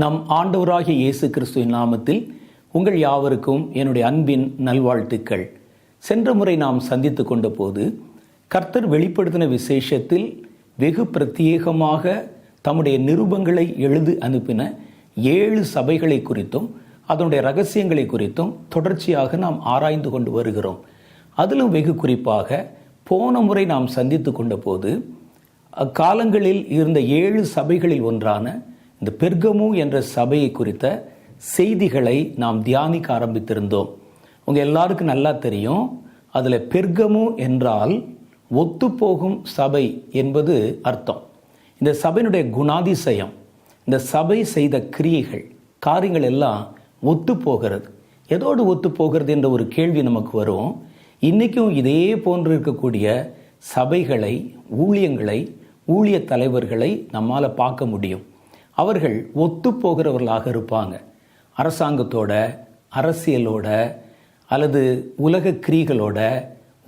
நம் ஆண்டவராகிய இயேசு கிறிஸ்துவின் நாமத்தில் உங்கள் யாவருக்கும் என்னுடைய அன்பின் நல்வாழ்த்துக்கள். சென்ற முறை நாம் சந்தித்து கொண்ட போது கர்த்தர் வெளிப்படுத்தின விசேஷத்தில் வெகு பிரத்யேகமாக தம்முடைய நிருபங்களை எழுது அனுப்பின ஏழு சபைகளை குறித்தும் அதனுடைய ரகசியங்களை குறித்தும் தொடர்ச்சியாக நாம் ஆராய்ந்து கொண்டு வருகிறோம். அதிலும் வெகு குறிப்பாக போன முறை நாம் சந்தித்து கொண்ட போது அக்காலங்களில் இருந்த ஏழு சபைகளில் ஒன்றான இந்த பெர்கமு என்ற சபையை குறித்த செய்திகளை நாம் தியானிக்க ஆரம்பித்திருந்தோம். உங்க எல்லாருக்கும் நல்லா தெரியும். அதில் பெர்கமு என்றால் ஒத்துப்போகும் சபை என்பது அர்த்தம். இந்த சபையினுடைய குணாதிசயம் இந்த சபை செய்த கிரியைகள் காரியங்கள் எல்லாம் ஒத்து போகிறது எதோடு ஒத்து போகிறது என்ற ஒரு கேள்வி நமக்கு வரும். இன்றைக்கும் இதே போன்று இருக்கக்கூடிய சபைகளை ஊழியங்களை ஊழிய தலைவர்களை நம்மால் பார்க்க முடியும். அவர்கள் ஒத்து போகிறவர்களாக இருப்பாங்க. அரசாங்கத்தோட அரசியலோட அல்லது உலக கிரிகளோட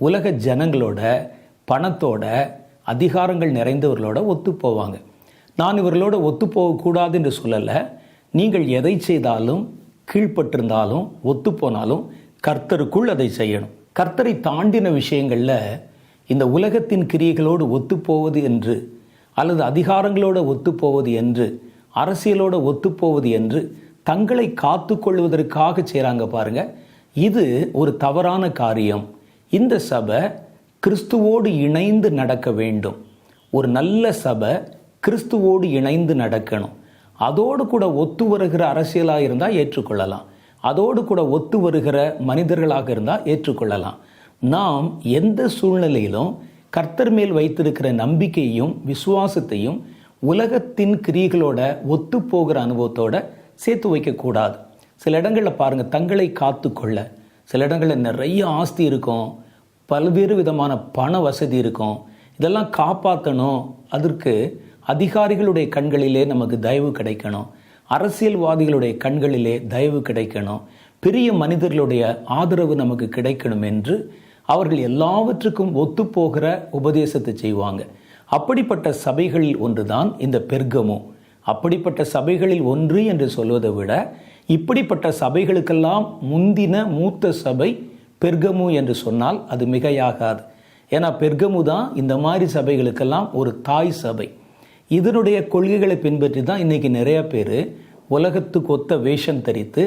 உலக ஜனங்களோட பணத்தோட அதிகாரங்கள் நிறைந்தவர்களோட ஒத்து போவாங்க நான் இவர்களோட ஒத்து போகக்கூடாது என்று சொல்லலை. நீங்கள் எதை செய்தாலும் கீழ்ப்பட்டிருந்தாலும் ஒத்து போனாலும் கர்த்தருக்குள் அதை செய்யணும். கர்த்தரை தாண்டின விஷயங்களில் இந்த உலகத்தின் கிரியைகளோடு ஒத்துப்போவது என்று அல்லது அதிகாரங்களோடு ஒத்துப்போவது என்று அரசியலோடு ஒத்துப்போவது என்று தங்களை காத்து கொள்வதற்காக செய்கிறாங்க பாருங்க. இது ஒரு தவறான காரியம். இந்த சபை கிறிஸ்துவோடு இணைந்து நடக்க வேண்டும். ஒரு நல்ல சபை கிறிஸ்துவோடு இணைந்து நடக்கணும். அதோடு கூட ஒத்து வருகிற அரசியலாக இருந்தால் ஏற்றுக்கொள்ளலாம். அதோடு கூட ஒத்து வருகிற மனிதர்களாக இருந்தால் ஏற்றுக்கொள்ளலாம். நாம் எந்த சூழ்நிலையிலும் கர்த்தர் மேல் வைத்திருக்கிற நம்பிக்கையும் விசுவாசத்தையும் உலகத்தின் கிரிகளோட ஒத்து போகிற அனுபவத்தோட சேர்த்து வைக்கக்கூடாது. சில இடங்களில் பாருங்கள் தங்களை காத்துக்கொள்ள. சில இடங்களில் நிறைய ஆஸ்தி இருக்கும். பல்வேறு விதமான பண வசதி இருக்கும். இதெல்லாம் காப்பாற்றணும் அதற்கு அதிகாரிகளுடைய கண்களிலே நமக்கு தயவு கிடைக்கணும். அரசியல்வாதிகளுடைய கண்களிலே தயவு கிடைக்கணும். பெரிய மனிதர்களுடைய ஆதரவு நமக்கு கிடைக்கணும் என்று அவர்கள் எல்லாவற்றுக்கும் ஒத்துப்போகிற உபதேசத்தை செய்வாங்க. அப்படிப்பட்ட சபைகளில் ஒன்றுதான் இந்த பெர்கமோ. அப்படிப்பட்ட சபைகளில் ஒன்று என்று சொல்வதை விட இப்படிப்பட்ட சபைகளுக்கெல்லாம் முந்தின மூத்த சபை பெர்கமு என்று சொன்னால் அது மிகையாகாது. ஏன்னா பெர்கமு தான் இந்த மாதிரி சபைகளுக்கெல்லாம் ஒரு தாய் சபை. இதனுடைய கொள்கைகளை பின்பற்றி தான் இன்றைக்கி நிறைய பேர் உலகத்துக்கு ஒத்த வேஷம் தரித்து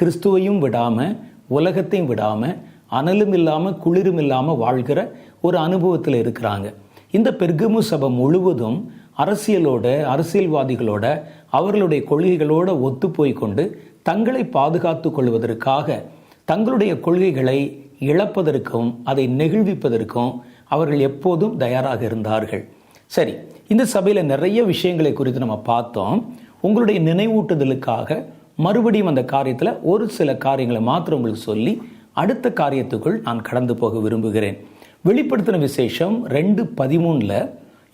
கிறிஸ்துவையும் விடாமல் உலகத்தையும் விடாமல் அனலும் இல்லாமல் குளிரும் இல்லாமல் வாழ்கிற ஒரு அனுபவத்தில் இருக்கிறாங்க. இந்த பெர்கமு சபை முழுவதும் அரசியலோட அரசியல்வாதிகளோட அவர்களுடைய கொள்கைகளோட ஒத்து போய் கொண்டு தங்களை பாதுகாத்து கொள்வதற்காக தங்களுடைய கொள்கைகளை இழப்பதற்கும் அதை நெகிழ்விப்பதற்கும் அவர்கள் எப்போதும் தயாராக இருந்தார்கள். சரி இந்த சபையில் நிறைய விஷயங்களை குறித்து நம்ம பார்த்தோம். உங்களுடைய நினைவூட்டுதலுக்காக மறுபடியும் அந்த காரியத்தில் ஒரு சில காரியங்களை மாத்திரம் உங்களுக்கு சொல்லி அடுத்த காரியத்துக்குள் நான் கடந்து போக விரும்புகிறேன். வெளிப்படுத்தின விசேஷம் ரெண்டு பதிமூணில்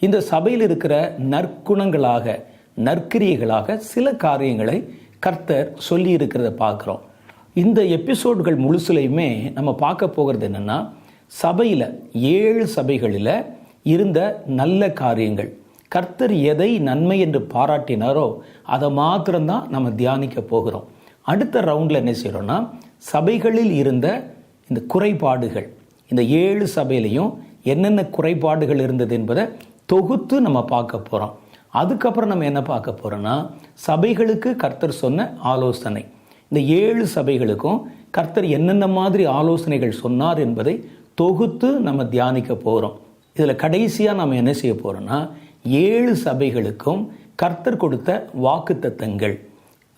இந்த சபையில் இருக்கிற நற்குணங்களாக நற்கிரியைகளாக சில காரியங்களை கர்த்தர் சொல்லி இருக்கிறத பார்க்குறோம். இந்த எபிசோடுகள் முழுசுலையுமே நம்ம பார்க்க போகிறது என்னென்னா சபையில் ஏழு சபைகளில் இருந்த நல்ல காரியங்கள். கர்த்தர் எதை நன்மை என்று பாராட்டினாரோ அதை மாத்திரம்தான் நம்ம தியானிக்க போகிறோம். அடுத்த ரவுண்டில் என்ன செய்கிறோன்னா சபைகளில் இருந்த இந்த குறைபாடுகள் இந்த ஏழு சபையிலையும் என்னென்ன குறைபாடுகள் இருந்தது என்பதை தொகுத்து நம்ம பார்க்க போகிறோம் அதுக்கப்புறம் நம்ம என்ன பார்க்க போகிறோன்னா சபைகளுக்கு கர்த்தர் சொன்ன ஆலோசனை. இந்த ஏழு சபைகளுக்கும் கர்த்தர் என்னென்ன மாதிரி ஆலோசனைகள் சொன்னார் என்பதை தொகுத்து நம்ம தியானிக்க போகிறோம் இதில் கடைசியாக நம்ம என்ன செய்ய போகிறோம்னா ஏழு சபைகளுக்கும் கர்த்தர் கொடுத்த வாக்கு தத்தங்கள்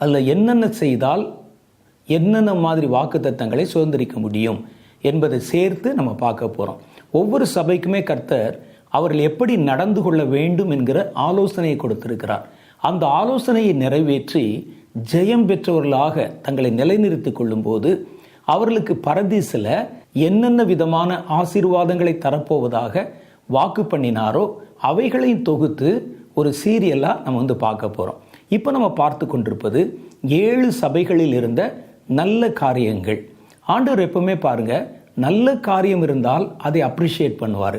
அதில் என்னென்ன செய்தால் என்னென்ன மாதிரி வாக்கு தத்தங்களை சுதந்திரிக்க முடியும்? என்பதை சேர்த்து நம்ம பார்க்க போகிறோம் ஒவ்வொரு சபைக்குமே கர்த்தர் அவர்கள் எப்படி நடந்து கொள்ள வேண்டும் என்கிற ஆலோசனையை கொடுத்திருக்கிறார். அந்த ஆலோசனையை நிறைவேற்றி ஜெயம் பெற்றவர்களாக தங்களை நிலைநிறுத்தி கொள்ளும்போது அவர்களுக்கு பரதீசில் என்னென்ன விதமான ஆசீர்வாதங்களை தரப்போவதாக வாக்கு பண்ணினாரோ அவைகளையும் தொகுத்து ஒரு சீரியலாக நம்ம வந்து பார்க்க போகிறோம் இப்போ நம்ம பார்த்து கொண்டிருப்பது ஏழு சபைகளில் இருந்த நல்ல காரியங்கள். ஆண்டவர் எப்பவுமே பாருங்க நல்ல காரியம் இருந்தால் அதை அப்ரிஷியேட் பண்ணுவார்.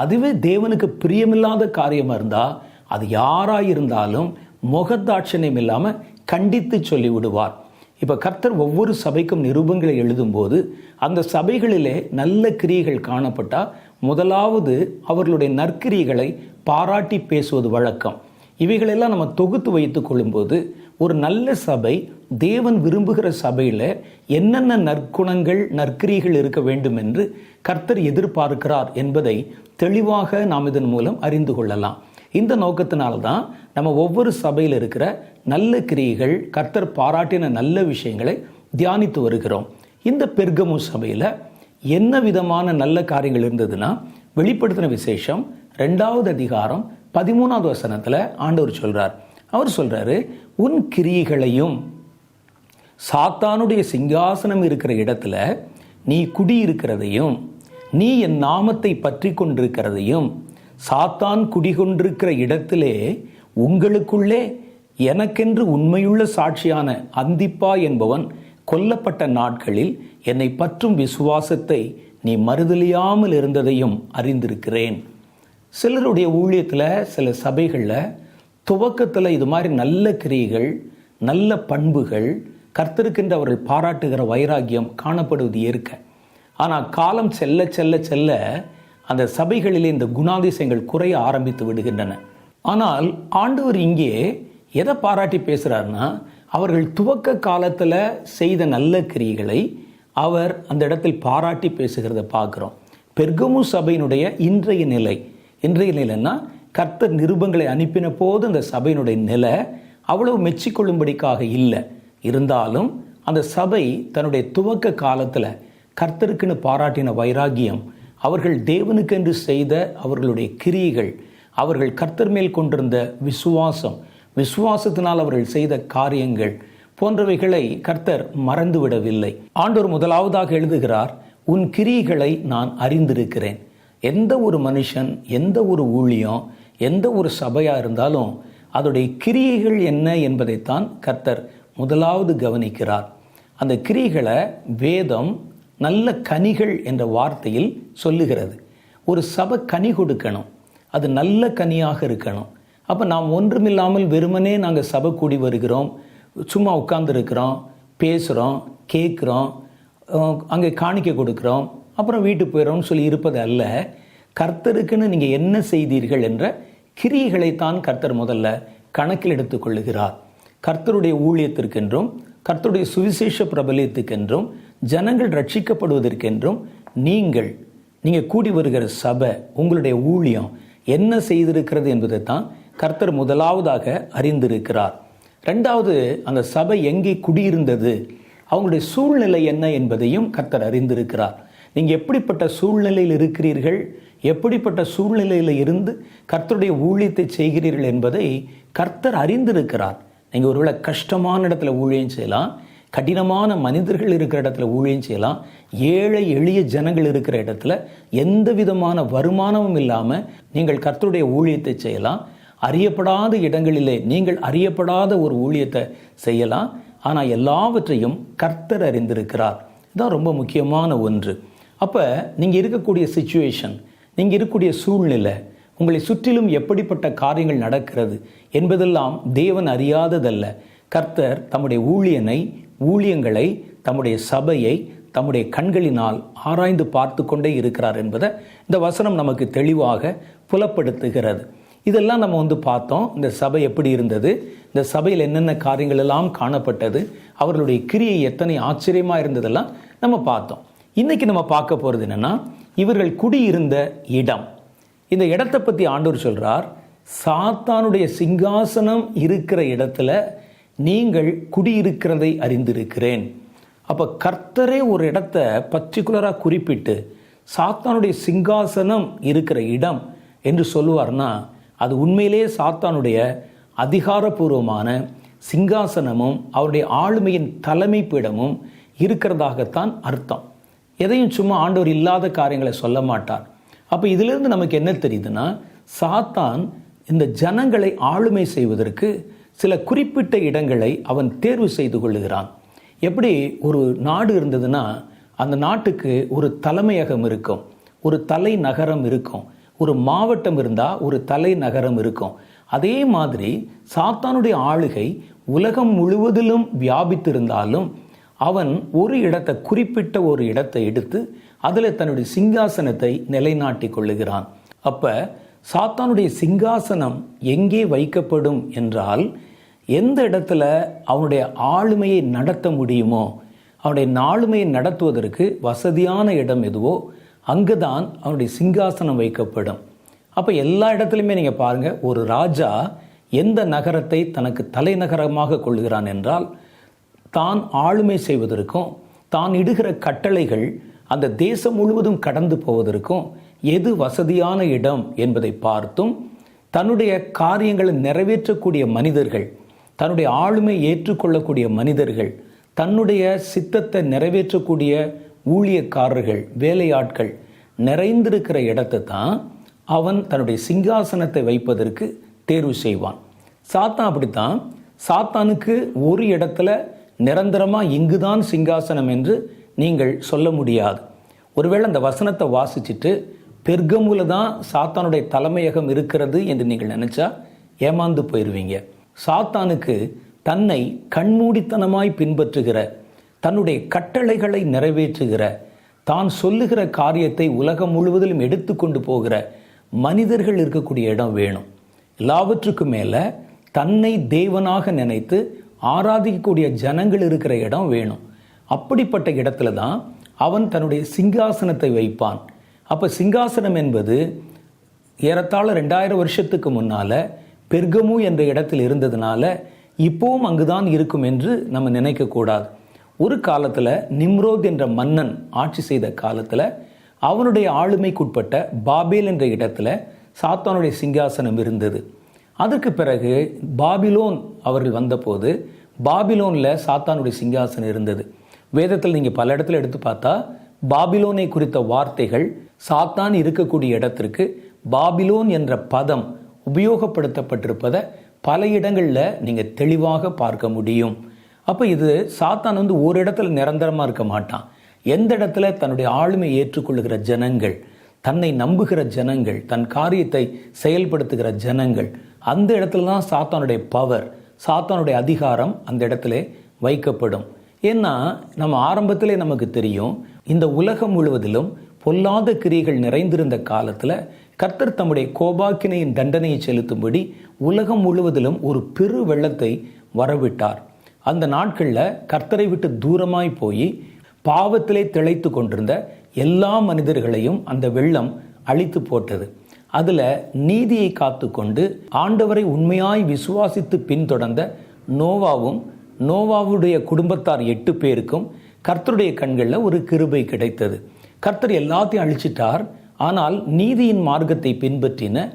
அதுவே தேவனுக்கு பிரியமில்லாத காரியமாக இருந்தால் அது யாராக இருந்தாலும் முகத்தாட்சணியம் இல்லாமல் கண்டித்து சொல்லிவிடுவார். இப்போ கர்த்தர் ஒவ்வொரு சபைக்கும் நிருபங்களை எழுதும்போது அந்த சபைகளிலே நல்ல கிரியைகள் காணப்பட்டால் முதலாவது அவர்களுடைய நற்கிரியைகளை பாராட்டி பேசுவது வழக்கம். இவைகளெல்லாம் நம்ம தொகுத்து வைத்து கொள்ளும்போது ஒரு நல்ல சபை தேவன் விரும்புகிற சபையில் என்னென்ன நற்குணங்கள் நற்கிரிகள் இருக்க வேண்டும் என்று கர்த்தர் எதிர்பார்க்கிறார் என்பதை தெளிவாக நாம் இதன் மூலம் அறிந்து கொள்ளலாம். இந்த நோக்கத்தினால்தான் நம்ம ஒவ்வொரு சபையில் இருக்கிற நல்ல கிரியைகள் கர்த்தர் பாராட்டின நல்ல விஷயங்களை தியானித்து வருகிறோம். இந்த பெர்கமு சபையில் என்ன விதமான நல்ல காரியங்கள் இருந்ததுன்னா வெளிப்படுத்தின விசேஷம் ரெண்டாவது அதிகாரம் பதிமூணாவது வசனத்தில் ஆண்டவர் சொல்கிறார் அவர் சொல்கிறாரு உன் கிரியைகளையும் சாத்தானுடைய சிங்காசனம் இருக்கிற இடத்துல நீ குடியிருக்கிறதையும் நீ என் நாமத்தை பற்றி கொண்டிருக்கிறதையும் சாத்தான் குடிகொண்டிருக்கிற இடத்திலே உங்களுக்குள்ளே எனக்கென்று உண்மையுள்ள சாட்சியான அந்திப்பா என்பவன் கொல்லப்பட்ட நாட்களில் என்னை பற்றும் விசுவாசத்தை நீ மறுதலியாமல் இருந்ததையும் அறிந்திருக்கிறேன். சிலருடைய ஊழியத்தில் சில சபைகளில் துவக்கத்தில் இது மாதிரி நல்ல கிரியைகள் நல்ல பண்புகள் கர்த்தருக்கென்று அவர்கள் பாராட்டுகிற வைராக்கியம் காணப்படுவது ஏற்க. ஆனால் காலம் செல்ல செல்ல செல்ல அந்த சபைகளிலே இந்த குணாதிசயங்கள் குறைய ஆரம்பித்து விடுகின்றன. ஆனால் ஆண்டவர் இங்கே எதை பாராட்டி பேசுகிறாருன்னா அவர்கள் துவக்க காலத்தில் செய்த நல்ல கிரியைகளை அவர் அந்த இடத்தில் பாராட்டி பேசுகிறத பார்க்குறோம். பெர்கமு சபையினுடைய இன்றைய நிலை. இன்றைய நிலைன்னா கர்த்தர் நிருபங்களை அனுப்பின போது அந்த சபையினுடைய நிலை அவ்வளவு மெச்சிக்கொள்ளும்படிக்காக இல்லை. இருந்தாலும் அந்த சபை தன்னுடைய துவக்க காலத்தில் கர்த்தருக்குன்னு பாராட்டின வைராகியம் அவர்கள் தேவனுக்கென்று செய்த அவர்களுடைய கிரியைகள் அவர்கள் கர்த்தர் மேல் கொண்டிருந்த விசுவாசம் விசுவாசத்தினால் அவர்கள் செய்த காரியங்கள் போன்றவைகளை கர்த்தர் மறந்துவிடவில்லை. ஆண்டோர் முதலாவதாக எழுதுகிறார் உன் கிரியைகளை நான் அறிந்திருக்கிறேன். எந்த ஒரு மனுஷன் எந்த ஒரு ஊழியம் எந்த ஒரு சபையாக இருந்தாலும் அதோடைய கிரியைகள் என்ன என்பதைத்தான் கர்த்தர் முதலாவது கவனிக்கிறார். அந்த கிரிகளை வேதம் நல்ல கனிகள் என்ற வார்த்தையில் சொல்லுகிறது. ஒரு சபை கனி கொடுக்கணும். அது நல்ல கனியாக இருக்கணும். அப்போ நாம் ஒன்றுமில்லாமல் வெறுமனே நாங்கள் சபை கூடி வருகிறோம். சும்மா உட்கார்ந்துருக்கிறோம் பேசுகிறோம் கேட்குறோம் அங்கே காணிக்க கொடுக்குறோம் அப்புறம் வீட்டுக்கு போயிடறோம்னு சொல்லி இருப்பது அல்ல. கர்த்தருக்குன்னு நீங்கள் என்ன செய்தீர்கள் என்ற கிரியைகளைத்தான் கர்த்தர் முதல்ல கணக்கில் எடுத்துக்கொள்ளுகிறார். கர்த்தருடைய ஊழியத்திற்கென்றும் கர்த்தருடைய சுவிசேஷ பிரபலியத்துக்கென்றும் ஜனங்கள் ரட்சிக்கப்படுவதற்கென்றும் நீங்கள் நீங்கள் கூடி வருகிற சபை உங்களுடைய ஊழியம் என்ன செய்திருக்கிறது என்பதை தான் கர்த்தர் முதலாவதாக அறிந்திருக்கிறார். ரெண்டாவது அந்த சபை எங்கே குடியிருந்தது? அவங்களுடைய சூழ்நிலை என்ன என்பதையும் கர்த்தர் அறிந்திருக்கிறார். நீங்கள் எப்படிப்பட்ட சூழ்நிலையில் இருக்கிறீர்கள்? எப்படிப்பட்ட சூழ்நிலையில் இருந்து கர்த்தருடைய ஊழியத்தை செய்கிறீர்கள் என்பதை கர்த்தர் அறிந்திருக்கிறார். நீங்கள் ஒருவேளை கஷ்டமான இடத்துல ஊழியம் செய்யலாம் கடினமான மனிதர்கள் இருக்கிற இடத்துல ஊழியம் செய்யலாம் ஏழை எளிய ஜனங்கள் இருக்கிற இடத்துல எந்த விதமான வருமானமும் இல்லாமல் நீங்கள் கர்த்தருடைய ஊழியத்தை செய்யலாம். அறியப்படாத இடங்களிலே நீங்கள் அறியப்படாத ஒரு ஊழியத்தை செய்யலாம். ஆனால் எல்லாவற்றையும் கர்த்தர் அறிந்திருக்கிறார். இதுதான் ரொம்ப முக்கியமான ஒன்று. அப்போ நீங்கள் இருக்கக்கூடிய சுச்சுவேஷன் நீங்கள் இருக்கக்கூடிய சூழ்நிலை உங்களை சுற்றிலும் எப்படிப்பட்ட காரியங்கள் நடக்கிறது என்பதெல்லாம் தேவன் அறியாததல்ல. கர்த்தர் தம்முடைய ஊழியனை ஊழியங்களை தம்முடைய சபையை தம்முடைய கண்களினால் ஆராய்ந்து பார்த்து கொண்டே இருக்கிறார் என்பதை இந்த வசனம் நமக்கு தெளிவாக புலப்படுத்துகிறது. இதெல்லாம் நம்ம வந்து பார்த்தோம் இந்த சபை எப்படி இருந்தது இந்த சபையில் என்னென்ன காரியங்கள் எல்லாம் காணப்பட்டது அவர்களுடைய கிரியை எத்தனை ஆச்சரியமாக இருந்ததெல்லாம் நம்ம பார்த்தோம். இன்னைக்கு நம்ம பார்க்க போகிறது என்னென்னா இவர்கள் குடியிருந்த இடம். இந்த இடத்தை பற்றி ஆண்டவர் சொல்கிறார் சாத்தானுடைய சிங்காசனம் இருக்கிற இடத்துல நீங்கள் குடியிருக்கிறதை அறிந்திருக்கிறேன். அப்போ கர்த்தரே ஒரு இடத்த பர்டிகுலராக குறிப்பிட்டு சாத்தானுடைய சிங்காசனம் இருக்கிற இடம் என்று சொல்லுவார்னா அது உண்மையிலே சாத்தானுடைய அதிகாரபூர்வமான சிங்காசனமும் அவருடைய ஆளுமையின் தலைமை பீடமும் இருக்கிறதாகத்தான் அர்த்தம். எதையும் சும்மா ஆண்டவர் இல்லாத காரியங்களை சொல்ல மாட்டார். அப்போ இதிலிருந்து நமக்கு என்ன தெரியுதுன்னா சாத்தான் இந்த ஜனங்களை ஆளுமை செய்வதற்கு சில குறிப்பிட்ட இடங்களை அவன் தேர்வு செய்து கொள்ளுகிறான். எப்படி ஒரு நாடு இருந்ததுன்னா அந்த நாட்டுக்கு ஒரு தலைமையகம் இருக்கும் ஒரு தலைநகரம் இருக்கும் ஒரு மாவட்டம் இருந்தால் ஒரு தலைநகரம் இருக்கும். அதே மாதிரி சாத்தானுடைய ஆளுகை உலகம் முழுவதிலும் வியாபித்திருந்தாலும் அவன் ஒரு இடத்தை குறிப்பிட்ட ஒரு இடத்தை எடுத்து அதில் தன்னுடைய சிங்காசனத்தை நிலைநாட்டிக் கொள்ளுகிறான். அப்போ சாத்தானுடைய சிங்காசனம் எங்கே வைக்கப்படும் என்றால் எந்த இடத்துல அவனுடைய ஆளுமையை நடத்த முடியுமோ அவனுடைய நாளுமையை நடத்துவதற்கு வசதியான இடம் எதுவோ அங்கு தான் அவனுடைய சிங்காசனம் வைக்கப்படும். அப்போ எல்லா இடத்துலையுமே நீங்கள் பாருங்கள் ஒரு ராஜா எந்த நகரத்தை தனக்கு தலைநகரமாக கொள்கிறான் என்றால் தான் ஆளுமை செய்வதற்கும் தான் இடுகிற கட்டளைகள் அந்த தேசம் முழுவதும் கடந்து போவதற்கும் எது வசதியான இடம் என்பதை பார்த்தும் தன்னுடைய காரியங்களை நிறைவேற்றக்கூடிய மனிதர்கள் தன்னுடைய ஆளுமை ஏற்றுக்கொள்ளக்கூடிய மனிதர்கள் தன்னுடைய சித்தத்தை நிறைவேற்றக்கூடிய ஊழியக்காரர்கள் வேலையாட்கள் நிறைந்திருக்கிற இடத்தை தான் அவன் தன்னுடைய சிங்காசனத்தை வைப்பதற்கு தேர்வு செய்வான். சாத்தான் அப்படித்தான். சாத்தானுக்கு ஒரு இடத்துல நிரந்தரமாக இங்குதான் சிங்காசனம் என்று நீங்கள் சொல்ல முடியாது. ஒருவேளை அந்த வசனத்தை வாசிச்சுட்டு பெர்கமுல தான் சாத்தானுடைய தலைமையகம் இருக்கிறது என்று நீங்கள் நினைச்சா ஏமாந்து போயிடுவீங்க சாத்தானுக்கு தன்னை கண்மூடித்தனமாய் பின்பற்றுகிற தன்னுடைய கட்டளைகளை நிறைவேற்றுகிற தான் சொல்லுகிற காரியத்தை உலகம் முழுவதிலும் எடுத்துக்கொண்டு போகிற மனிதர்கள் இருக்கக்கூடிய இடம் வேணும். எல்லாவற்றுக்கும் மேலே தன்னை தேவனாக நினைத்து ஆராதிக்கக்கூடிய ஜனங்கள் இருக்கிற இடம் வேணும். அப்படிப்பட்ட இடத்துல தான் அவன் தன்னுடைய சிங்காசனத்தை வைப்பான். அப்போ சிங்காசனம் என்பது ஏறத்தாழ ரெண்டாயிரம் வருஷத்துக்கு முன்னால் பெர்கமு என்ற இடத்தில் இருந்ததுனால இப்போவும் அங்குதான் இருக்கும் என்று நம்ம நினைக்கக்கூடாது ஒரு காலத்தில் நிம்ரோத் என்ற மன்னன் ஆட்சி செய்த காலத்தில் அவனுடைய ஆளுமைக்குட்பட்ட பாபேல் என்ற இடத்துல சாத்தானுடைய சிங்காசனம் இருந்தது. அதற்கு பிறகு பாபிலோன் அவர்கள் வந்தபோது பாபிலோனில் சாத்தானுடைய சிங்காசனம் இருந்தது. வேதத்தில் நீங்கள் பல இடத்துல எடுத்து பார்த்தா பாபிலோனை குறித்த வார்த்தைகள் சாத்தான் இருக்கக்கூடிய இடத்திற்கு பாபிலோன் என்ற பதம் உபயோகப்படுத்தப்பட்டிருப்பதை பல இடங்களில் நீங்கள் தெளிவாக பார்க்க முடியும். அப்போ இது சாத்தான் வந்து ஒரு இடத்துல நிரந்தரமாக இருக்க மாட்டான். எந்த இடத்துல? தன்னுடைய ஆளுமை ஏற்றுக்கொள்ளுகிற ஜனங்கள் தன்னை நம்புகிற ஜனங்கள் தன் காரியத்தை செயல்படுத்துகிற ஜனங்கள். அந்த இடத்துல தான் சாத்தானுடைய பவர் சாத்தானுடைய அதிகாரம் அந்த இடத்துல வைக்கப்படும். ஏன்னா நம்ம ஆரம்பத்திலே நமக்கு தெரியும் இந்த உலகம் முழுவதிலும் பொல்லாத கிரியைகள் நிறைந்திருந்த காலத்தில் கர்த்தர் தம்முடைய கோபாக்கினையின் தண்டனையை செலுத்தும்படி உலகம் முழுவதிலும் ஒரு பெரு வெள்ளத்தை வரவிட்டார். அந்த நாட்களில் கர்த்தரை விட்டு தூரமாய் போய் பாவத்திலே திளைத்து கொண்டிருந்த எல்லா மனிதர்களையும் அந்த வெள்ளம் அழித்து போட்டது. அதில் நீதியை காத்துக்கொண்டு ஆண்டவரை உண்மையாய் விசுவாசித்து பின்தொடர்ந்த நோவாவும் நோவாவுடைய குடும்பத்தார் எட்டு பேருக்கும் கர்த்தருடைய கண்களில் ஒரு கிருபை கிடைத்தது. கர்த்தர் எல்லாத்தையும் அழிச்சிட்டார். ஆனால் நீதியின் மார்க்கத்தை பின்பற்றின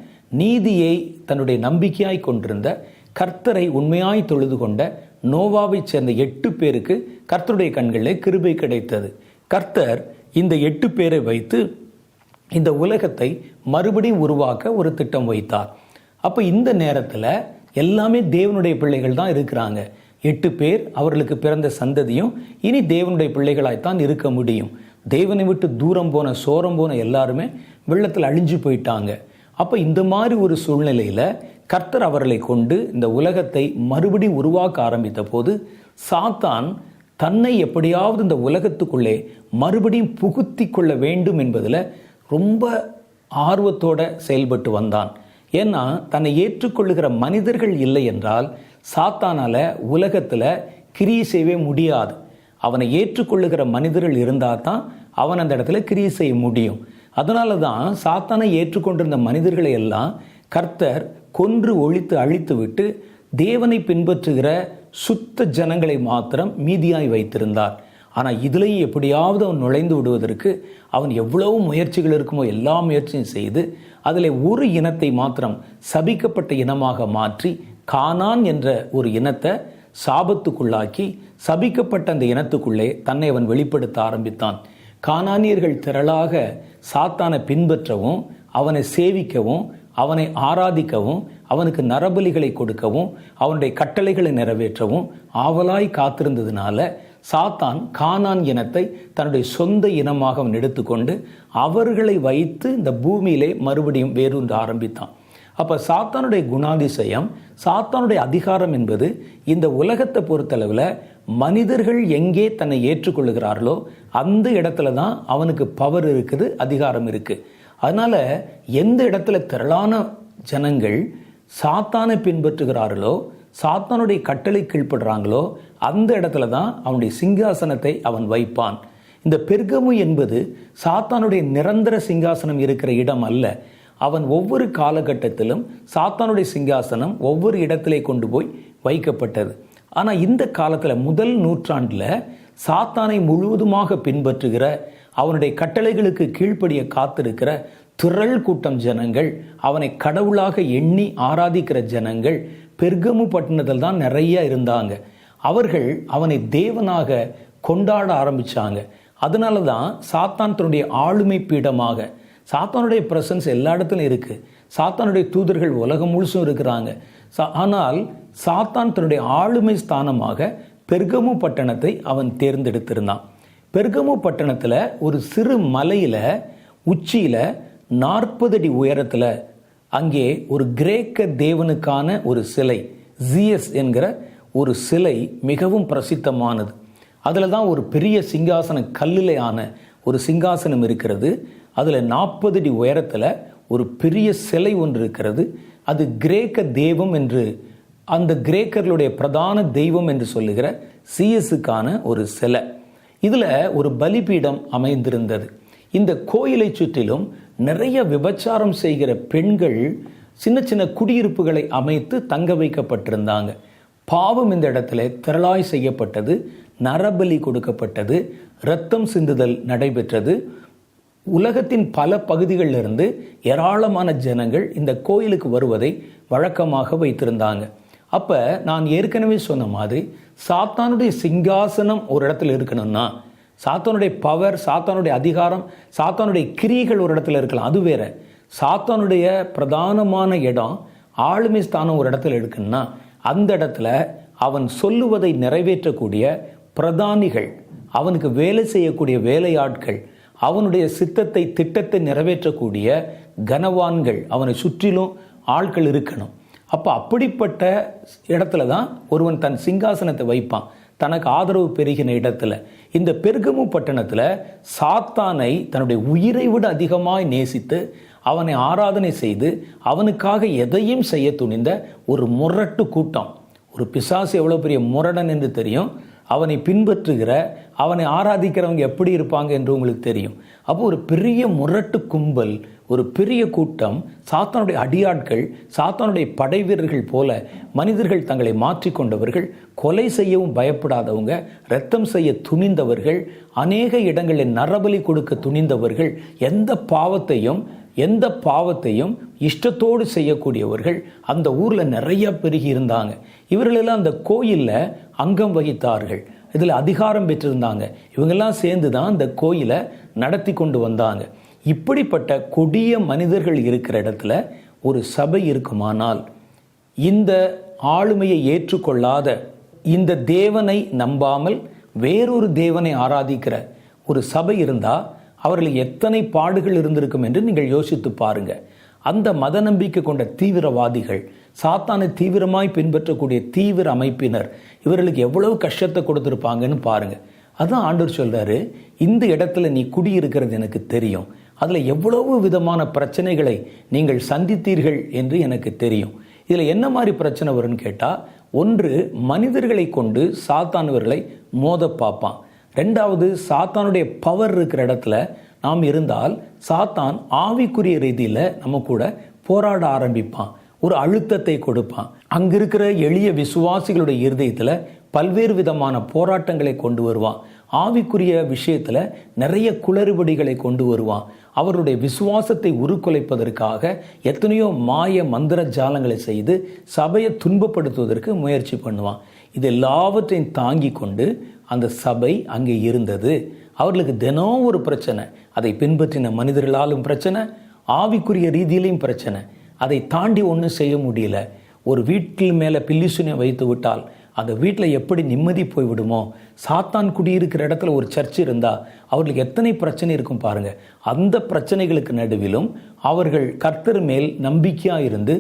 நீதியை தன்னுடைய நம்பிக்கையாய் கொண்டிருந்த கர்த்தரை உண்மையாய் தொழுது கொண்ட நோவாவை சேர்ந்த எட்டு பேருக்கு கர்த்தருடைய கண்களில் கிருபை கிடைத்தது. கர்த்தர் இந்த எட்டு பேரை வைத்து இந்த உலகத்தை மறுபடியும் உருவாக்க ஒரு திட்டம் வைத்தார். அப்போ இந்த நேரத்தில் எல்லாமே தேவனுடைய பிள்ளைகள் தான் இருக்கிறாங்க. எட்டு பேர் அவர்களுக்கு பிறந்த சந்ததியும் இனி தேவனுடைய பிள்ளைகளாய்த்தான் இருக்க முடியும். தேவனை விட்டு தூரம் போன சோரம் போன எல்லாருமே வெள்ளத்தில் அழிஞ்சு போயிட்டாங்க. அப்போ இந்த மாதிரி ஒரு சூழ்நிலையில் கர்த்தர் அவர்களை கொண்டு இந்த உலகத்தை மறுபடி உருவாக்க ஆரம்பித்த போது சாத்தான் தன்னை எப்படியாவது இந்த உலகத்துக்குள்ளே மறுபடியும் புகுத்தி கொள்ள வேண்டும் என்பதில் ரொம்ப ஆர்வத்தோட செயல்பட்டு வந்தான். ஏன்னா தன்னை ஏற்றுக்கொள்ளுகிற மனிதர்கள் இல்லை என்றால் சாத்தானால் உலகத்தில் கிரியை செய்யவே முடியாது. அவனை ஏற்றுக்கொள்ளுகிற மனிதர்கள் இருந்தால் தான் அவன் அந்த இடத்துல கிரியை செய்ய முடியும். அதனால தான் சாத்தானை ஏற்றுக்கொண்டிருந்த மனிதர்களை எல்லாம் கர்த்தர் கொன்று ஒழித்து அழித்து விட்டு தேவனை பின்பற்றுகிற சுத்த ஜனங்களை மாத்திரம் மீதியாய் வைத்திருந்தார். ஆனால் இதுலேயும் எப்படியாவது அவன் நுழைந்து விடுவதற்கு அவன் எவ்வளவு முயற்சிகள் இருக்குமோ எல்லா முயற்சியும் செய்து அதில் ஒரு இனத்தை மாத்திரம் சபிக்கப்பட்ட இனமாக மாற்றி கானான் என்ற ஒரு இனத்தை சாபத்துக்குள்ளாக்கி சபிக்கப்பட்ட அந்த இனத்துக்குள்ளே தன்னை அவன் வெளிப்படுத்த ஆரம்பித்தான். கானானியர்கள் திரளாக சாத்தானை பின்பற்றவும் அவனை சேவிக்கவும் அவனை ஆராதிக்கவும் அவனுக்கு நரபலிகளை கொடுக்கவும் அவனுடைய கட்டளைகளை நிறைவேற்றவும் ஆவலாய் காத்திருந்ததுனால சாத்தான் கானான் இனத்தை தன்னுடைய சொந்த இனமாக அவன் எடுத்துக்கொண்டு அவர்களை வைத்து இந்த பூமியிலே மறுபடியும் வேரூன்ற ஆரம்பித்தான். அப்போ சாத்தானுடைய குணாதிசயம் சாத்தானுடைய அதிகாரம் என்பது இந்த உலகத்தை பொறுத்தளவில் மனிதர்கள் எங்கே தன்னை ஏற்றுக்கொள்ளுகிறார்களோ அந்த இடத்துல தான் அவனுக்கு பவர் இருக்குது அதிகாரம் இருக்குது அதனால் எந்த இடத்துல திரளான ஜனங்கள் சாத்தானை பின்பற்றுகிறார்களோ சாத்தானுடைய கட்டளை கீழ்ப்படுறாங்களோ அந்த இடத்துல தான் அவனுடைய சிங்காசனத்தை அவன் வைப்பான். இந்த பெர்கமு என்பது சாத்தானுடைய நிரந்தர சிங்காசனம் இருக்கிற இடம் அல்ல. அவன் ஒவ்வொரு காலகட்டத்திலும் சாத்தானுடைய சிங்காசனம் ஒவ்வொரு இடத்திலே கொண்டு போய் வைக்கப்பட்டது. ஆனால் இந்த காலத்தில் முதல் நூற்றாண்டில் சாத்தானை முழுவதுமாக பின்பற்றுகிற அவனுடைய கட்டளைகளுக்கு கீழ்ப்படிய காத்திருக்கிற திரள் கூட்டம் ஜனங்கள் அவனை கடவுளாக எண்ணி ஆராதிக்கிற ஜனங்கள் பெர்கமு பட்டினத்தில் தான் நிறைய இருந்தாங்க. அவர்கள் அவனை தேவனாக கொண்டாட ஆரம்பித்தாங்க அதனால தான் சாத்தான் தன்னுடைய ஆளுமை பீடமாக சாத்தானுடைய பிரசன்ஸ் எல்லா இடத்துலையும் இருக்குது சாத்தானுடைய தூதர்கள் உலகம் முழுசும் இருக்கிறாங்க. ஆனால் சாத்தான் தன்னுடைய ஆளுமை ஸ்தானமாக பெர்கமு பட்டணத்தை அவன் தேர்ந்தெடுத்திருந்தான். பெர்கமு பட்டணத்தில் ஒரு சிறு மலையில் உச்சியில் நாற்பது அடி உயரத்தில் அங்கே ஒரு கிரேக்க தேவனுக்கான ஒரு சிலை ஜிஎஸ் என்கிற ஒரு சிலை மிகவும் பிரசித்தமானது. அதில் தான் ஒரு பெரிய சிங்காசன கல்லிலையான ஆன ஒரு சிங்காசனம் இருக்கிறது. அதில் நாற்பது அடி உயரத்தில் ஒரு பெரிய சிலை ஒன்று இருக்கிறது. அது கிரேக்க தெய்வம் என்று அந்த கிரேக்கர்களுடைய பிரதான தெய்வம் என்று சொல்லுகிற சிஎஸுக்கான ஒரு சிலை. இதில் ஒரு பலிபீடம் அமைந்திருந்தது. இந்த கோயிலை சுற்றிலும் நிறைய விபச்சாரம் செய்கிற பெண்கள் சின்ன சின்ன குடியிருப்புகளை அமைத்து தங்க வைக்கப்பட்டிருந்தாங்க. பாவம் இந்த இடத்துல திரளாய் செய்யப்பட்டது நரபலி கொடுக்கப்பட்டது இரத்தம் சிந்துதல் நடைபெற்றது. உலகத்தின் பல பகுதிகளிலிருந்து ஏராளமான ஜனங்கள் இந்த கோயிலுக்கு வருவதை வழக்கமாக வைத்திருந்தாங்க. அப்போ நான் ஏற்கனவே சொன்ன மாதிரி சாத்தானுடைய சிங்காசனம் ஒரு இடத்துல இருக்கணும்னா சாத்தானுடைய பவர் சாத்தானுடைய அதிகாரம் சாத்தானுடைய கிரிகள் ஒரு இடத்துல இருக்கலாம். அது வேற. சாத்தானுடைய பிரதானமான இடம் ஆளுமை ஸ்தானம் ஒரு இடத்துல இருக்குன்னா அந்த இடத்துல அவன் சொல்லுவதை நிறைவேற்றக்கூடிய பிரதானிகள் அவனுக்கு வேலை செய்யக்கூடிய வேலையாட்கள் அவனுடைய சித்தத்தை திட்டத்தை நிறைவேற்றக்கூடிய கனவான்கள் அவனை சுற்றிலும் ஆட்கள் இருக்கணும். அப்போ அப்படிப்பட்ட இடத்துல தான் ஒருவன் தன் சிங்காசனத்தை வைப்பான். தனக்கு ஆதரவு பெருகின இடத்துல. இந்த பெருகமு பட்டணத்தில் சாத்தானை தன்னுடைய உயிரை விட அதிகமாய் நேசித்து அவனை ஆராதனை செய்து அவனுக்காக எதையும் செய்ய துணிந்த ஒரு முரட்டு கூட்டம். ஒரு பிசாசு எவ்வளோ பெரிய முரடன் என்று தெரியும். அவனை பின்பற்றுகிற அவனை ஆராதிக்கிறவங்க எப்படி இருப்பாங்க என்று உங்களுக்கு தெரியும். அப்போ ஒரு பெரிய முரட்டு கும்பல் ஒரு பெரிய கூட்டம் சாத்தானுடைய அடியாட்கள் சாத்தானுடைய படை வீரர்கள் போல மனிதர்கள் தங்களை மாற்றிக்கொண்டவர்கள் கொலை செய்யவும் பயப்படாதவங்க ரத்தம் செய்ய துணிந்தவர்கள் அநேக இடங்களில் நரபலி கொடுக்க துணிந்தவர்கள் எந்த பாவத்தையும் எந்த பாவத்தையும் இஷ்டத்தோடு செய்யக்கூடியவர்கள் அந்த ஊரில் நிறைய பெருகி இருந்தாங்க. இவர்களெல்லாம் அந்த கோயிலில் அங்கம் வகித்தார்கள். இதில் அதிகாரம் பெற்றிருந்தாங்க. இவங்கெல்லாம் சேர்ந்து தான் அந்த கோயிலை நடத்தி கொண்டு வந்தாங்க. இப்படிப்பட்ட கொடிய மனிதர்கள் இருக்கிற இடத்துல ஒரு சபை இருக்குமானால் இந்த ஆளுமையை ஏற்றுக்கொள்ளாத இந்த தேவனை நம்பாமல் வேறொரு தேவனை ஆராதிக்கிற ஒரு சபை இருந்தால் அவர்களுக்கு எத்தனை பாடுகள் இருந்திருக்கும் என்று நீங்கள் யோசித்து பாருங்க. அந்த மத நம்பிக்கை கொண்ட தீவிரவாதிகள் சாத்தானை தீவிரமாய் பின்பற்றக்கூடிய தீவிர அமைப்பினர் இவர்களுக்கு எவ்வளவு கஷ்டத்தை கொடுத்துருப்பாங்கன்னு பாருங்க. அதான் ஆண்டவர் சொல்றாரு இந்த இடத்துல நீ குடியிருக்கிறது எனக்கு தெரியும். அதில் எவ்வளவு விதமான பிரச்சனைகளை நீங்கள் சந்தித்தீர்கள் என்று எனக்கு தெரியும். இதில் என்ன மாதிரி பிரச்சனை வரும்னு கேட்டால் ஒன்று மனிதர்களை கொண்டு சாத்தானவர்களை மோத பார்ப்பான். ரெண்டாவது சாத்தானுடைய பவர் இருக்கிற இடத்துல நாம் இருந்தால் சாத்தான் ஆவிக்குரிய ரீதியில் நம்ம கூட போராட ஆரம்பிப்பான். ஒரு அழுத்தத்தை கொடுப்பான். அங்கிருக்கிற எளிய விசுவாசிகளுடைய இருதயத்தில் பல்வேறு விதமான போராட்டங்களை கொண்டு வருவான். ஆவிக்குரிய விஷயத்தில் நிறைய குளறுபடிகளை கொண்டு வருவான். அவருடைய விசுவாசத்தை உருக்குலைப்பதற்காக எத்தனையோ மாய மந்திர ஜாலங்களை செய்து சபையை துன்பப்படுத்துவதற்கு முயற்சி பண்ணுவான். இது எல்லாவற்றையும் தாங்கி கொண்டு அந்த சபை அங்கே இருந்தது. அவர்களுக்கு தினம் ஒரு பிரச்சனை. அதை பின்பற்றின மனிதர்களாலும் பிரச்சனை ஆவிக்குரிய ரீதியிலையும் பிரச்சனை. அதை தாண்டி ஒன்றும் செய்ய முடியல. ஒரு வீட்டில் மேலே பில்லிசுனை வைத்து விட்டால் அந்த வீட்டில் எப்படி நிம்மதி போய்விடுமோ சாத்தான் குடியிருக்கிற இடத்துல ஒரு சர்ச் இருந்தால் அவர்களுக்கு எத்தனை பிரச்சனை இருக்கும் பாருங்கள் அந்த பிரச்சனைகளுக்கு நடுவிலும் அவர்கள் கர்த்தர் மேல் நம்பிக்கையாக இருந்து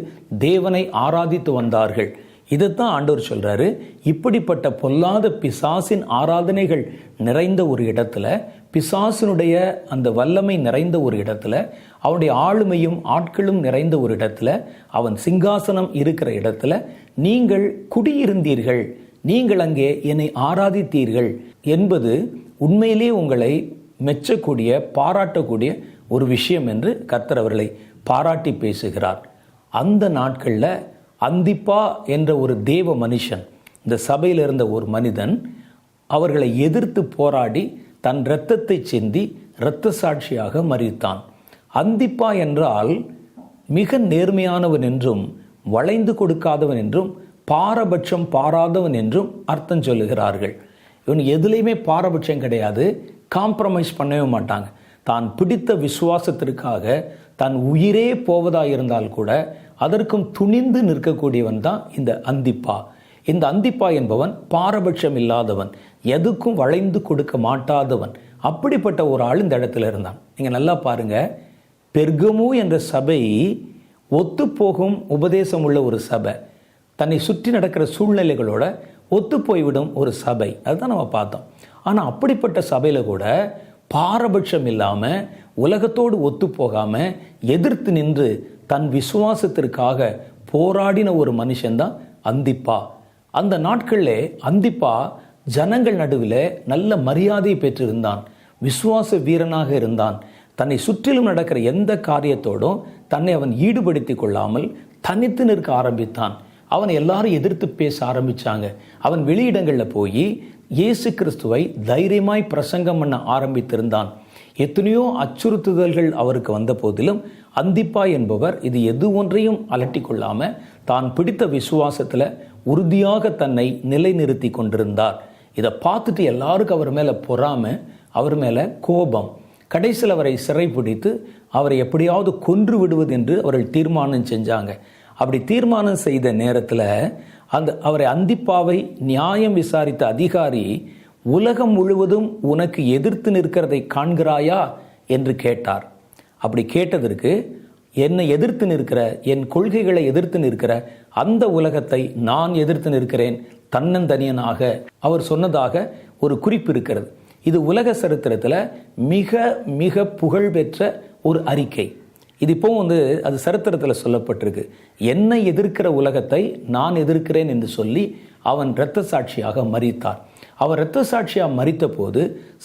தேவனை ஆராதித்து வந்தார்கள். இதைத்தான் ஆண்டவர் சொல்கிறாரு இப்படிப்பட்ட பொல்லாத பிசாசின் ஆராதனைகள் நிறைந்த ஒரு இடத்துல பிசாசினுடைய அந்த வல்லமை நிறைந்த ஒரு இடத்துல அவனுடைய ஆளுமையும் ஆட்களும் நிறைந்த ஒரு இடத்துல அவன் சிங்காசனம் இருக்கிற இடத்துல நீங்கள் குடியிருந்தீர்கள் நீங்கள் அங்கே என்னை ஆராதித்தீர்கள் என்பது உண்மையிலே உங்களை மெச்சக்கூடிய பாராட்டக்கூடிய ஒரு விஷயம் என்று கர்த்தர் அவர்களை பாராட்டி பேசுகிறார். அந்த நாட்களில் அந்திப்பா என்ற ஒரு தேவ மனுஷன் இந்த சபையில் இருந்த ஒரு மனிதன் அவர்களை எதிர்த்து போராடி தன் இரத்தத்தை சிந்தி இரத்த சாட்சியாக மறித்தான். அந்திப்பா என்றால் மிக நேர்மையானவன் என்றும் வளைந்து கொடுக்காதவன் என்றும் பாரபட்சம் பாராதவன் என்றும் அர்த்தம் சொல்லுகிறார்கள். இவன் எதுலேயுமே பாரபட்சம் கிடையாது காம்ப்ரமைஸ் பண்ணவே மாட்டாங்க. தான் பிடித்த விசுவாசத்திற்காக தன் உயிரே போவதாக இருந்தால் கூட அதற்கும் துணிந்து நிற்கக்கூடியவன் தான் இந்த அந்திப்பா. இந்த அந்திப்பா என்பவன் பாரபட்சம் இல்லாதவன் எதுக்கும் வளைந்து கொடுக்க மாட்டாதவன். அப்படிப்பட்ட ஒரு ஆள் இந்த இடத்துல இருந்தான். நீங்கள் நல்லா பாருங்க. பெர்கமு என்ற சபை ஒத்துப்போகும் உபதேசம் உள்ள ஒரு சபை. தன்னை சுற்றி நடக்கிற சூழ்நிலைகளோட ஒத்து போய்விடும் ஒரு சபை. அதுதான் நம்ம பார்த்தோம். ஆனால் அப்படிப்பட்ட சபையில் கூட பாரபட்சம் இல்லாமல் உலகத்தோடு ஒத்து போகாமல் எதிர்த்து நின்று தன் விசுவாசத்திற்காக போராடின ஒரு மனுஷன்தான் அந்திப்பா. அந்த நாட்களில் அந்திப்பா ஜனங்கள் நடுவில் நல்ல மரியாதை பெற்றிருந்தான். விசுவாச வீரனாக இருந்தான். தன்னை சுற்றிலும் நடக்கிற எந்த காரியத்தோடும் தன்னை அவன் ஈடுபடுத்தி கொள்ளாமல் தனித்து நிற்க ஆரம்பித்தான். அவன் எல்லாரும் எதிர்த்து பேச ஆரம்பிச்சாங்க. அவன் வெளியிடங்களில் போய் இயேசு கிறிஸ்துவை தைரியமாய் பிரசங்கம் பண்ண ஆரம்பித்திருந்தான். எத்தனையோ அச்சுறுத்துதல்கள் அவருக்கு வந்த போதிலும் அந்திப்பா என்பவர் இது எது ஒன்றையும் அலட்டி கொள்ளாம தான் பிடித்த விசுவாசத்தில் உறுதியாக தன்னை நிலைநிறுத்தி கொண்டிருந்தார். இதை பார்த்துட்டு எல்லாருக்கும் அவர் மேலே பொறாம அவர் மேலே கோபம். கடைசியில் அவரை சிறைப்பிடித்து அவரை எப்படியாவது கொன்று விடுவது என்று அவர்கள் தீர்மானம் செஞ்சாங்க. அப்படி தீர்மானம் செய்த நேரத்தில் அந்த அவரை அந்திப்பாவை நியாயம் விசாரித்த அதிகாரி உலகம் முழுவதும் உனக்கு எதிர்த்து நிற்கிறதை காண்கிறாயா? என்று கேட்டார். அப்படி கேட்டதற்கு என்னை எதிர்த்து நிற்கிற என் கொள்கைகளை எதிர்த்து நிற்கிற அந்த உலகத்தை நான் எதிர்த்து நிற்கிறேன் தன்னந்தனியனாக. அவர் சொன்னதாக ஒரு குறிப்பு இருக்கிறது. இது உலக சரித்திரத்தில் மிக மிக புகழ்பெற்ற ஒரு அறிக்கை. இது இப்போவும் வந்து அது சரித்திரத்தில் சொல்லப்பட்டிருக்கு. என்னை எதிர்க்கிற உலகத்தை நான் எதிர்க்கிறேன் என்று சொல்லி அவன் இரத்த சாட்சியாக மறித்தார். அவர் இரத்த சாட்சியாக மறித்த போது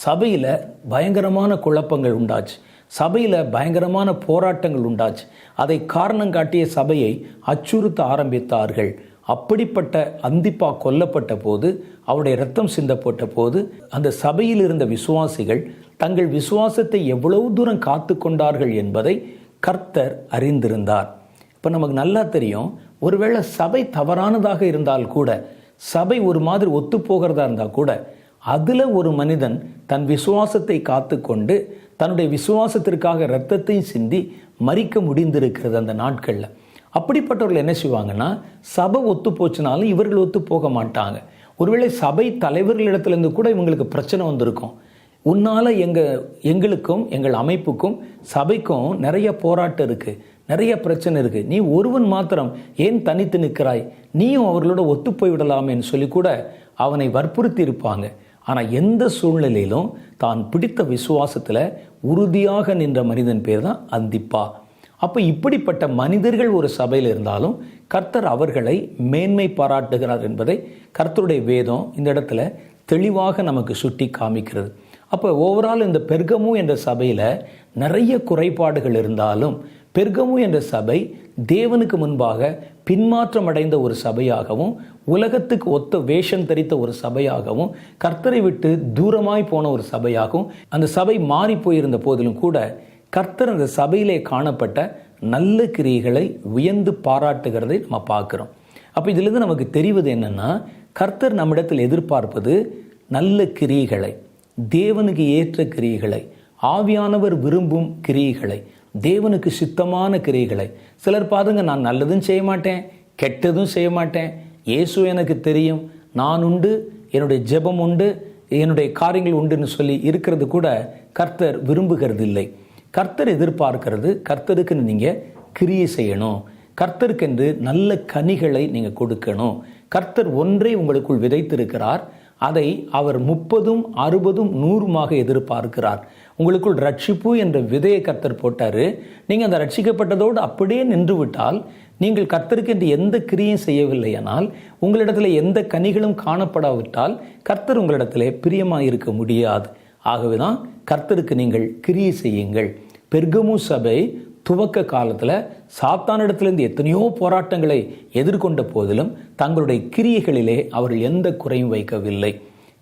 சபையில் பயங்கரமான குழப்பங்கள் உண்டாச்சு. சபையில் பயங்கரமான போராட்டங்கள் உண்டாச்சு. அதை காரணம் காட்டிய சபையை அச்சுறுத்த ஆரம்பித்தார்கள். அப்படிப்பட்ட அந்திப்பா கொல்லப்பட்ட போது அவருடைய ரத்தம் சிந்தப்பட்ட போது அந்த சபையில் இருந்த விசுவாசிகள் தங்கள் விசுவாசத்தை எவ்வளவு தூரம் காத்து கொண்டார்கள் என்பதை கர்த்தர் அறிந்திருந்தார். இப்போ நமக்கு நல்லா தெரியும் ஒருவேளை சபை தவறானதாக இருந்தால் கூட சபை ஒரு மாதிரி ஒத்து போகிறதா இருந்தால் கூட அதில் ஒரு மனிதன் தன் விசுவாசத்தை காத்துக்கொண்டு தன்னுடைய விசுவாசத்திற்காக இரத்தத்தையும் சிந்தி மறிக்க முடிந்திருக்கிறது அந்த நாட்களில். அப்படிப்பட்டவர்கள் என்ன செய்வாங்கன்னா சபை ஒத்து போச்சுனாலும் இவர்கள் ஒத்து போக மாட்டாங்க. ஒருவேளை சபை தலைவர்களிடத்துலேருந்து கூட இவங்களுக்கு பிரச்சனை வந்திருக்கும். உன்னால் எங்கள் எங்களுக்கும் எங்கள் அமைப்புக்கும் சபைக்கும் நிறைய போராட்டம் இருக்குது நிறைய பிரச்சனை இருக்குது நீ ஒருவன் மாத்திரம் ஏன் தனித்து நிற்கிறாய்? நீயும் அவர்களோட ஒத்து போய்விடலாமேன்னு சொல்லி கூட அவனை வற்புறுத்தி இருப்பாங்க. ஆனால் எந்த சூழ்நிலையிலும் தான் பிடித்த விசுவாசத்தில் உறுதியாக நின்ற மனிதன் பேர் தான் அந்திப்பா. அப்போ இப்படிப்பட்ட மனிதர்கள் ஒரு சபையில் இருந்தாலும் கர்த்தர் அவர்களை மேன்மை பாராட்டுகிறார் என்பதை கர்த்தருடைய வேதம் இந்த இடத்துல தெளிவாக நமக்கு சுட்டி காமிக்கிறது. அப்போ ஓவரால் இந்த பெர்கமு என்ற சபையில் நிறைய குறைபாடுகள் இருந்தாலும் பெர்கமு என்ற சபை தேவனுக்கு முன்பாக பின்மாற்றம் அடைந்த ஒரு சபையாகவும் உலகத்துக்கு ஒத்த வேஷம் தரித்த ஒரு சபையாகவும் கர்த்தரை விட்டு தூரமாய் போன ஒரு சபையாகவும் அந்த சபை மாறி போயிருந்த போதிலும் கூட கர்த்தர் அந்த சபையிலே காணப்பட்ட நல்ல கிரியைகளை வியந்து பாராட்டுகிறதை நம்ம பார்க்குறோம். அப்போ இதிலிருந்து நமக்கு தெரிவது என்னன்னா கர்த்தர் நம்மிடத்தில் எதிர்பார்ப்பது நல்ல கிரியைகளை. தேவனுக்கு ஏற்ற கிரியைகளை ஆவியானவர் விரும்பும் கிரியைகளை தேவனுக்கு சித்தமான கிரியைகளை. சிலர் பாருங்க நான் நல்லதும் செய்ய மாட்டேன் கெட்டதும் செய்ய மாட்டேன். இயேசு எனக்கு தெரியும் நான் உண்டு என்னுடைய ஜெபம் உண்டு என்னுடைய காரியங்கள் உண்டுன்னு சொல்லி இருக்கிறது கூட கர்த்தர் விரும்புகிறது இல்லை கர்த்தர் எதிர்பார்க்கிறது கர்த்தருக்குன்னு நீங்கள் கிரியை செய்யணும். கர்த்தருக்கென்று நல்ல கனிகளை நீங்கள் கொடுக்கணும். கர்த்தர் ஒன்றை உங்களுக்குள் விதைத்திருக்கிறார் அதை அவர் முப்பதும் அறுபதும் நூறுமாக எதிர்பார்க்கிறார். உங்களுக்குள் ரட்சிப்பு என்ற விதையை கர்த்தர் போட்டார். நீங்கள் அந்த ரட்சிக்கப்பட்டதோடு அப்படியே நின்று விட்டால் நீங்கள் கர்த்தருக்கு என்று எந்த கிரியும் செய்யவில்லையானால் உங்களிடத்தில் எந்த கனிகளும் காணப்படாவிட்டால் கர்த்தர் உங்களிடத்தில் பிரியமாக இருக்க முடியாது. ஆகவே தான் கர்த்தருக்கு நீங்கள் கிரியை செய்யுங்கள். பெர்கமு சபை துவக்க காலத்தில் சாத்தானிடத்திலிருந்து எத்தனையோ போராட்டங்களை எதிர்கொண்ட போதிலும் தங்களுடைய கிரியைகளிலே அவர்கள் எந்த குறையும் வைக்கவில்லை.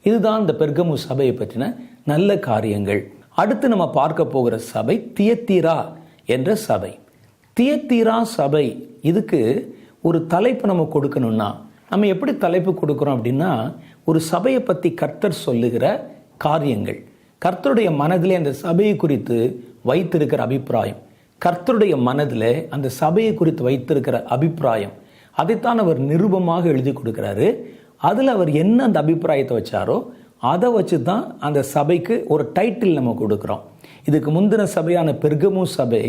இதுதான் இந்த பெர்கமு சபையை பற்றின நல்ல காரியங்கள். அடுத்து நம்ம பார்க்க போகிற சபை தியத்தீரா என்ற சபை. தியத்தீரா சபை இதுக்கு ஒரு தலைப்பு நம்ம கொடுக்கணும்னா நம்ம எப்படி தலைப்பு கொடுக்குறோம் அப்படின்னா ஒரு சபையை பற்றி கர்த்தர் சொல்லுகிற காரியங்கள். கர்த்தருடைய மனதிலே அந்த சபையை குறித்து வைத்திருக்கிற அபிப்பிராயம். கர்த்தருடைய மனதில் அந்த சபையை குறித்து வைத்திருக்கிற அபிப்பிராயம் அதைத்தான் அவர் நிருபமாக எழுதி கொடுக்குறாரு. அதில் அவர் என்ன அந்த அபிப்பிராயத்தை வச்சாரோ அதை வச்சு தான் அந்த சபைக்கு ஒரு டைட்டில் நம்ம கொடுக்குறோம். இதுக்கு முந்தின சபையான பெர்கமு சபை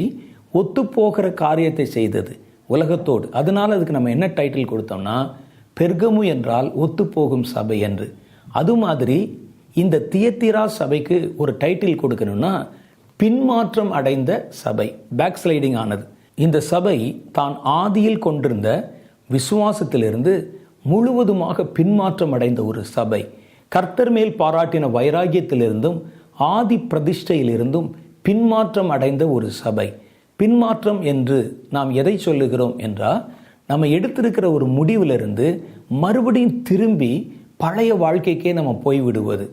ஒத்துப்போகிற காரியத்தை செய்தது உலகத்தோடு. அதனால் அதுக்கு நம்ம என்ன டைட்டில் கொடுத்தோம்னா பெர்கமு என்றால் ஒத்துப்போகும் சபை என்று. அது மாதிரி இந்த தியத்திரா சபைக்கு ஒரு டைட்டில் கொடுக்கணும்னா பின்மாற்றம் அடைந்த சபை பேக் ஸ்லைடிங் ஆனது. இந்த சபை தான் ஆதியில் கொண்டிருந்த விசுவாசத்திலிருந்து முழுவதுமாக பின்மாற்றம் அடைந்த ஒரு சபை. கர்த்தர் மேல் பாராட்டின வைராகியத்திலிருந்தும் ஆதி பிரதிஷ்டையிலிருந்தும் பின்மாற்றம் அடைந்த ஒரு சபை. பின்மாற்றம் என்று நாம் எதை சொல்லுகிறோம் என்றால் நம்ம எடுத்திருக்கிற ஒரு முடிவிலிருந்து மறுபடியும் திரும்பி பழைய வாழ்க்கைக்கே நம்ம போய்விடுவது.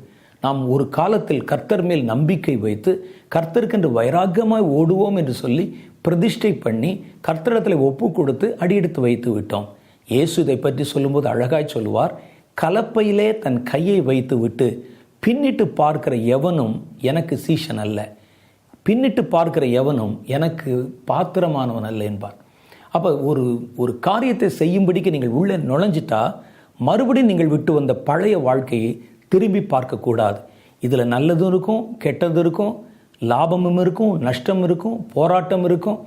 நாம் ஒரு காலத்தில் கர்த்தர் மேல் நம்பிக்கை வைத்து கர்த்தருக்கென்று வைராக்கியமாய் ஓடுவோம் என்று சொல்லி பிரதிஷ்டை பண்ணி கர்த்தரத்தில் ஒப்பு கொடுத்து அடியெடுத்து வைத்து விட்டோம். இயேசு இதை பற்றி சொல்லும்போது அழகாய் சொல்லுவார் கலப்பையிலே தன் கையை வைத்து விட்டு பின்னிட்டு பார்க்கிற எவனும் எனக்கு சீஷன் அல்ல. பின்னிட்டு பார்க்கிற எவனும் எனக்கு பாத்திரமானவன் அல்ல என்பார். அப்போ ஒரு ஒரு காரியத்தை செய்யும்படிக்கு நீங்கள் உள்ளே நுழைஞ்சிட்டா மறுபடியும் நீங்கள் விட்டு வந்த பழைய வாழ்க்கையை திரும்பி பார்க்கக்கூடாது. இதில் நல்லதும் இருக்கும் கெட்டதும் இருக்கும் லாபமும் இருக்கும் நஷ்டம் இருக்கும் போராட்டம் இருக்கும்.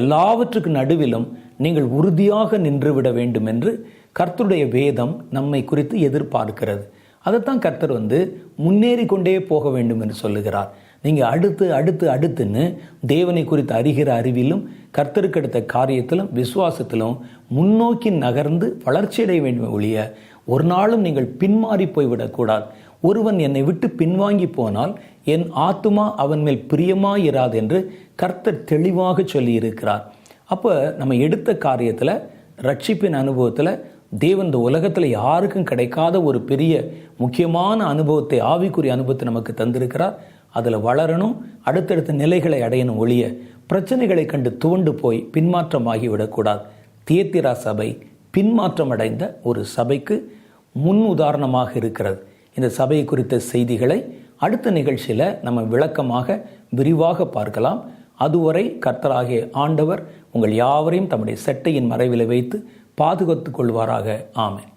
எல்லாவற்றுக்கு நடுவிலும் நீங்கள் உறுதியாக நின்றுவிட வேண்டும் என்று கர்த்தருடைய வேதம் நம்மை குறித்து எதிர்பார்க்கிறது. அதைத்தான் கர்த்தர் வந்து முன்னேறி கொண்டே போக வேண்டும் என்று சொல்லுகிறார். நீங்கள் அடுத்து அடுத்து அடுத்துன்னு தேவனை குறித்து அறிகிற அறிவிலும் கர்த்தருக்கு அடுத்த காரியத்திலும் விசுவாசத்திலும் முன்னோக்கி நகர்ந்து வளர்ச்சியடைய வேண்டும் ஒழிய ஒரு நாளும் நீங்கள் பின்மாறி போய்விடக்கூடாது. ஒருவன் என்னை விட்டு பின்வாங்கி போனால் என் ஆத்துமா அவன் மேல் பிரியமாயிராது என்று கர்த்தர் தெளிவாக சொல்லியிருக்கிறார். அப்போ நம்ம எடுத்த காரியத்தில் ரட்சிப்பின் அனுபவத்தில் தேவன் இந்த உலகத்தில் யாருக்கும் கிடைக்காத ஒரு பெரிய முக்கியமான அனுபவத்தை ஆவிக்குரிய அனுபவத்தை நமக்கு தந்திருக்கிறார். அதில் வளரணும் அடுத்தடுத்த நிலைகளை அடையணும் ஒழிய பிரச்சனைகளை கண்டு துவண்டு போய் பின்மாற்றமாகி விடக்கூடாது. தியத்திரா சபை பின்மாற்றம் அடைந்த ஒரு சபைக்கு முன் உதாரணமாக இருக்கிறது. இந்த சபையை குறித்த செய்திகளை அடுத்த நிகழ்ச்சியில் நம்ம விளக்கமாக விரிவாக பார்க்கலாம். அதுவரை கர்த்தராகிய ஆண்டவர் உங்கள் யாவரையும் தம்முடைய செட்டையின் மறைவில் வைத்து பாதுகாத்துக் கொள்வாராக. ஆமேன்.